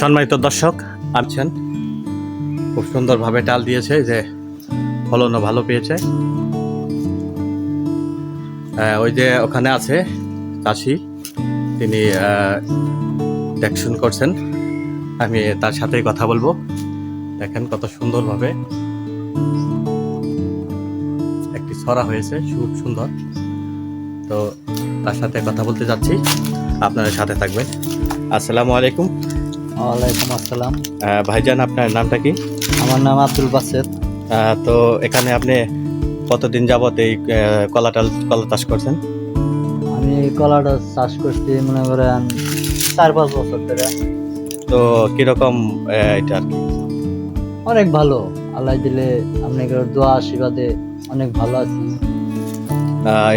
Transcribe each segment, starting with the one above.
সম্মানিত দর্শক, আছেন। খুব সুন্দরভাবে টাল দিয়েছে যে ফলনও ভালো পেয়েছে। ওই যে ওখানে আছে চাষি, তিনি দেখশুন করছেন। আমি তার সাথেই কথা বলব। দেখেন কত সুন্দরভাবে একটি ছড়া হয়েছে, খুব সুন্দর। তো তার সাথে কথা বলতে যাচ্ছি। আপনার সাথে থাকবেন। আসসালামু আলাইকুম। ওয়ালাইকুম আসসালাম। ভাইজান আপনার নামটা কি? আমার নাম আব্দুল বাসেদ। তো এখানে আপনি কতদিন যাবত এই আহ, কলাটাল কলা চাষ করছেন? আমি কলাটা চাষ করছি মনে করেন চার পাঁচ বছর ধরে। তো কীরকম এটা আর কি? অনেক ভালো। আল্লাহ দিলে আপনাকে দোয়া আশীর্বাদে অনেক ভালো আছি।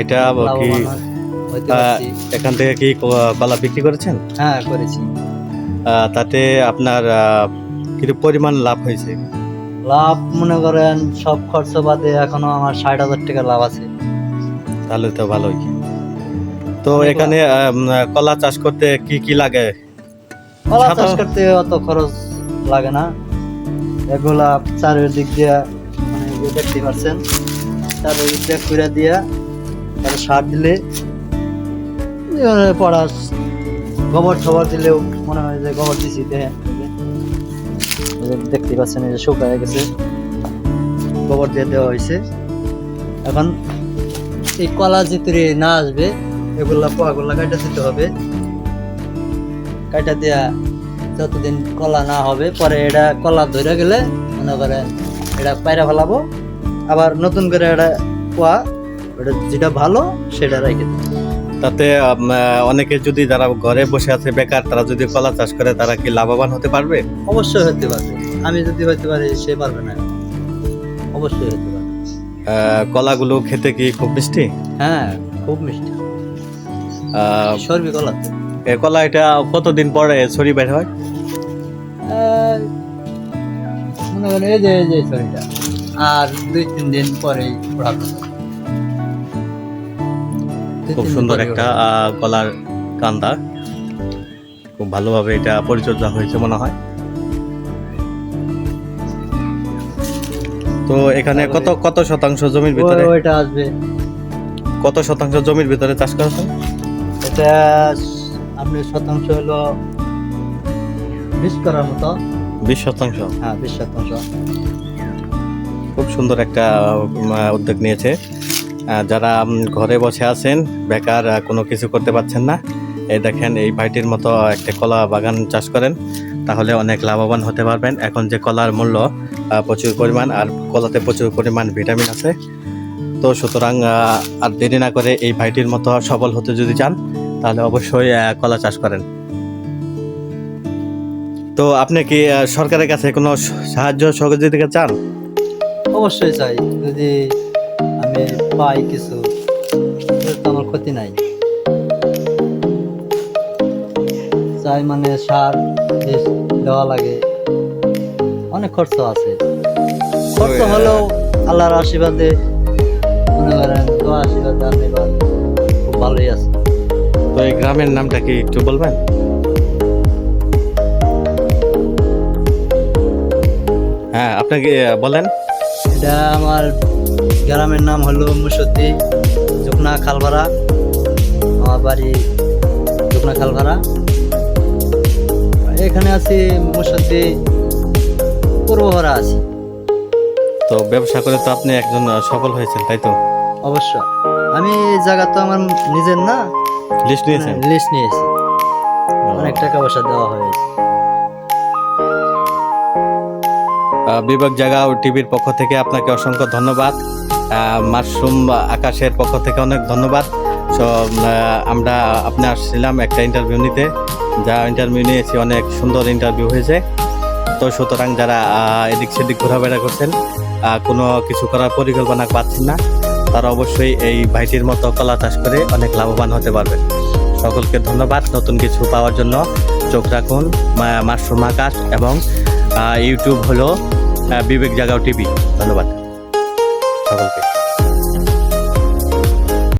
এটা কি। এখান থেকে কি কলা বিক্রি করেছেন? হ্যাঁ করেছি। তাতে আপনার কিছু পরিমাণ লাভ হয়েছে। লাভ মনে করেন সব খরচ বাদে এখনও আমার ষাট হাজার টাকা লাভ আছে। তাহলে তো ভালোই। তো এখানে কলা চাষ করতে কি কি লাগে? কলা চাষ করতে অত খরচ লাগে না। এগুলা চারিদিক দিয়ে মানে দেখতে পাচ্ছেন চারিদিক দিয়ে কুড়া দিয়া তারপর সার দিলে পড়া গোবর ঠবর দিলেও মনে হয় যে গোবর দিছি, দেখেন। দেখতে পাচ্ছেন, এই যে শুকায় গেছে। গোবর দিয়ে দেওয়া হয়েছে। এখন এই কলা চিত্রে না আসবে, এগুলা পোয়াগুলা কাটা দিতে হবে। কাটা দিয়া যতদিন কলা না হবে, পরে এটা কলা ধরে গেলে মনে করেন এটা পায়রা ফেলাবো। আবার নতুন করে এটা পোয়া, ওটা যেটা ভালো, সেটা রেখে দেবো। তাতে অনেকে যদি যারা ঘরে বসে আছে বেকার তারা যদি কলা চাষ করে তারা কি লাভবান হতে পারবে? অবশ্যই হতে পারবে। আমি যদি হতে পারি সে পারবে না। অবশ্যই হতে পারবে। কলাগুলো খেতে কি খুব মিষ্টি? হ্যাঁ খুব মিষ্টি। সর্বি কলা এ কলা এটা কতদিন পরে ছড়ি বের হয়? মনে করেন এই যে এই যে ছড়িটা আর দুই তিন দিন পরেই দুই খুব সুন্দর একটা কলার কান্দা। খুব ভালোভাবে এটা পরিচর্যা হয়েছে মনে হয়। তো এখানে কত কত শতাংশ জমির ভিতরে? এটা আসবে। কত শতাংশ জমির ভিতরে চাষ করেছেন এটা আপনি শতাংশ হলো বিশ করার মতো। বিশ শতাংশ? হ্যাঁ বিশ শতাংশ। খুব সুন্দর একটা উদ্যোগ নিয়েছে। যারা ঘরে বসে আছেন, বেকার কোনো কিছু করতে পারছেন না, এই দেখেন এই ভাইটির মতো একটা কলা বাগান চাষ করেন, তাহলে অনেক লাভবান হতে পারবেন। এখন যে কলার মূল্য প্রচুর পরিমাণ, আর কলাতে প্রচুর পরিমাণ ভিটামিন আছে। তো সুতরাং আর দেরি না করে এই ভাইটির মতো সফল হতে যদি চান, তাহলে অবশ্যই কলা চাষ করেন। তো আপনি কি সরকারের কাছে কোনো সাহায্য সহযোগিতা চান? অবশ্যই চাই। যদি পাই কিছু তো আমার ক্ষতি নাই। চাই মানে সার দেওয়া লাগে অনেক খরচ আছে। খরচ হলেও আল্লাহর আশীর্বাদে মনে করেন দোয়া আশীর্বাদে আশীর্বাদ খুব ভালোই আছে। তো এই গ্রামের নামটা কি একটু বলবেন? হ্যাঁ আপনাকে বলেন। এটা আমার গ্রামের নাম হলো মুসদ্দি জুকনা খালভাড়া। আমার বাড়ি জুকনা খালভাড়া। এখানে আছি মুসদ্দি পূর্বভাড়া আছি। তো ব্যবসা করে তো আপনি একজন সফল হয়েছেন তাই তো? অবশ্য। আমি এই জায়গা তো আমার নিজের না লিস্ট নিয়েছেন? লিস্ট নিয়েছি। অনেক টাকা পয়সা দেওয়া হয়েছে। বিবেক জায়গা ও টিভির পক্ষ থেকে আপনাকে অসংখ্য ধন্যবাদ। মাশরুম আকাশের পক্ষ থেকে অনেক ধন্যবাদ। সো আমরা, আপনি আসছিলাম একটা ইন্টারভিউ নিতে। যা ইন্টারভিউ নিয়েছি, অনেক সুন্দর ইন্টারভিউ হয়েছে। তো সুতরাং যারা এদিক সেদিক ঘোরাফেরা করছেন কোনো কিছু করার পরিকল্পনা পাচ্ছেন না, তারা অবশ্যই এই ভাইটির মতো কলা চাষ করে অনেক লাভবান হতে পারবে সকলকে ধন্যবাদ নতুন কিছু পাওয়ার জন্য। চোখ রাখুন মাশরুম আকাশ এবং ইউটিউব হলো বিবেক জাগাও টিভি। ধন্যবাদ। সকলকে।